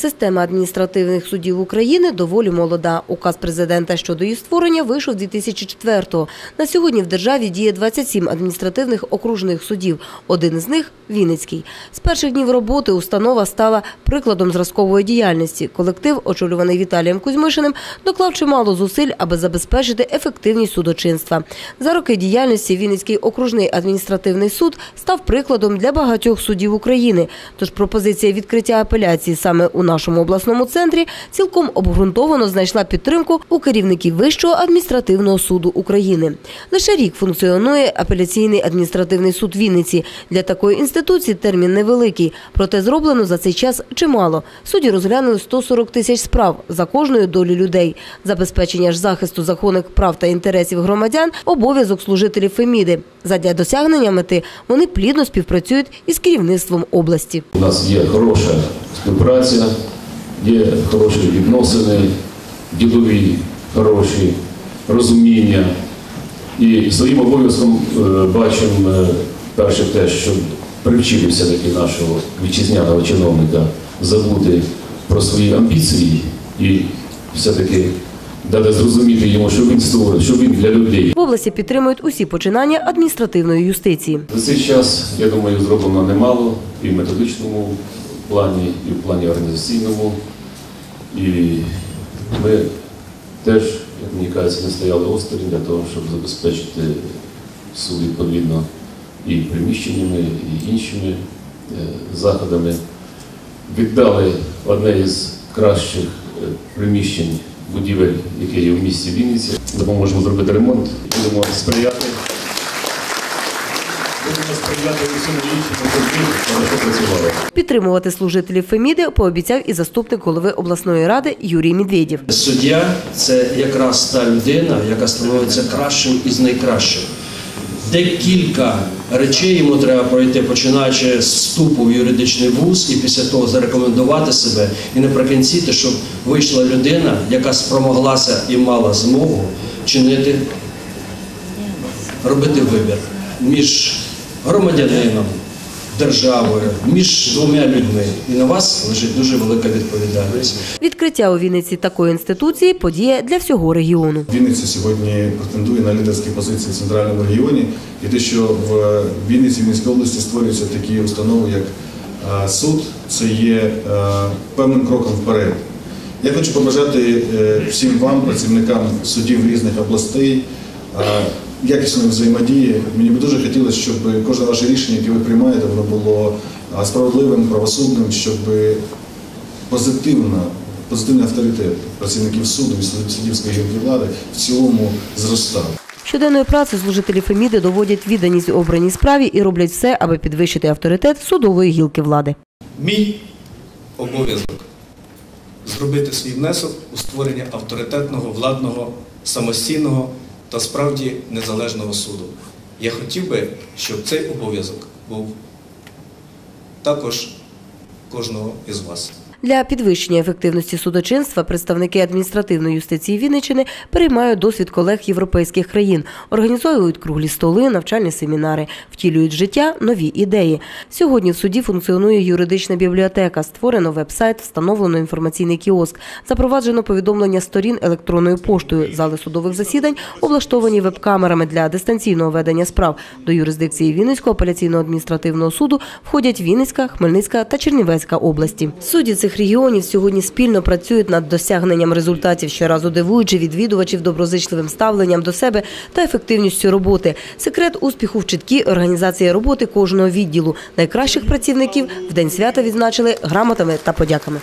Система адміністративних судів України доволі молода. Указ президента щодо її створення вийшов 2004-го. На сьогодні в державі діє 27 адміністративних окружних судів. Один із них – Вінницький. З перших днів роботи установа стала прикладом зразкової діяльності. Колектив, очолюваний Віталієм Кузьмишиним, доклав чимало зусиль, аби забезпечити ефективність судочинства. За роки діяльності Вінницький окружний адміністративний суд став прикладом для багатьох судів України. Тож пропозиція відкриття апеляції саме у нашому обласному центрі цілком обґрунтовано знайшла підтримку у керівників Вищого адміністративного суду України. Лише рік функціонує апеляційний адміністративний суд Вінниці. Для такої інституції термін невеликий, проте зроблено за цей час чимало. Судді розглянули 140 тисяч справ за кожною долю людей. Забезпечення ж захисту законних прав та інтересів громадян – обов'язок служителів Феміди. Задля досягнення мети вони плідно співпрацюють із керівництвом області. У нас є хороша співпраця, є хороші відносини, ділові, хороші, розуміння. І своїм обов'язком е, бачимо е, перше те, що привчили все-таки нашого вітчизняного чиновника забути про свої амбіції і все-таки дати зрозуміти йому, що він створив, що він для людей. В області підтримують усі починання адміністративної юстиції. За цей час, я думаю, зроблено немало і в методичному плані, і в плані організаційному. І ми теж, як мені кажеться, не стояли осторонь для того, щоб забезпечити суд відповідно і приміщеннями, і іншими е, заходами. Віддали одне із кращих е, приміщень будівель, яке є в місті Вінниці. Допоможемо зробити ремонт. Будемо сприяти. Будемо сприяти усьому іншому, щоб ми хорошо працювали. Підтримувати служителів Феміди пообіцяв і заступник голови обласної ради Юрій Медведєв. Суддя це якраз та людина, яка становиться кращим із найкращих. Декілька речей йому треба пройти, починаючи з вступу в юридичний вуз і після того зарекомендувати себе. І наприкінці, те, щоб вийшла людина, яка спромоглася і мала змогу чинити, робити вибір між громадянином, державою, між двома людьми. І на вас лежить дуже велика відповідальність. Відкриття у Вінниці такої інституції – подія для всього регіону. Вінниця сьогодні претендує на лідерські позиції в центральному регіоні, і те, що в Вінниці, Вінницькій області створюються такі установи, як суд, це є певним кроком вперед. Я хочу побажати е, всім вам, працівникам судів різних областей, якісної взаємодії. Мені би дуже хотілося, щоб кожне ваше рішення, яке ви приймаєте, воно було справедливим, правосудним, щоб позитивно, позитивний авторитет працівників суду і суддівської гілки влади в цілому зростав. Щоденною працею служителі Феміди доводять відданість обраній справі і роблять все, аби підвищити авторитет судової гілки влади. Мій обов'язок зробити свій внесок у створення авторитетного, владного, самостійного та справді незалежного суду. Я хотів би, щоб цей обов'язок був також кожного із вас. Для підвищення ефективності судочинства представники адміністративної юстиції Вінниччини переймають досвід колег європейських країн, організовують круглі столи, навчальні семінари, втілюють життя нові ідеї. Сьогодні в суді функціонує юридична бібліотека, створено веб-сайт, встановлено інформаційний кіоск, запроваджено повідомлення сторін електронною поштою. Зали судових засідань облаштовані веб-камерами для дистанційного ведення справ. До юрисдикції Вінницького апеляційного адміністративного суду входять Вінницька, Хмельницька та Чернівецька області. Судді цих регіонів сьогодні спільно працюють над досягненням результатів, щоразу дивуючи відвідувачів доброзичливим ставленням до себе та ефективністю роботи. Секрет успіху в чіткій організації роботи кожного відділу. Найкращих працівників в день свята відзначили грамотами та подяками.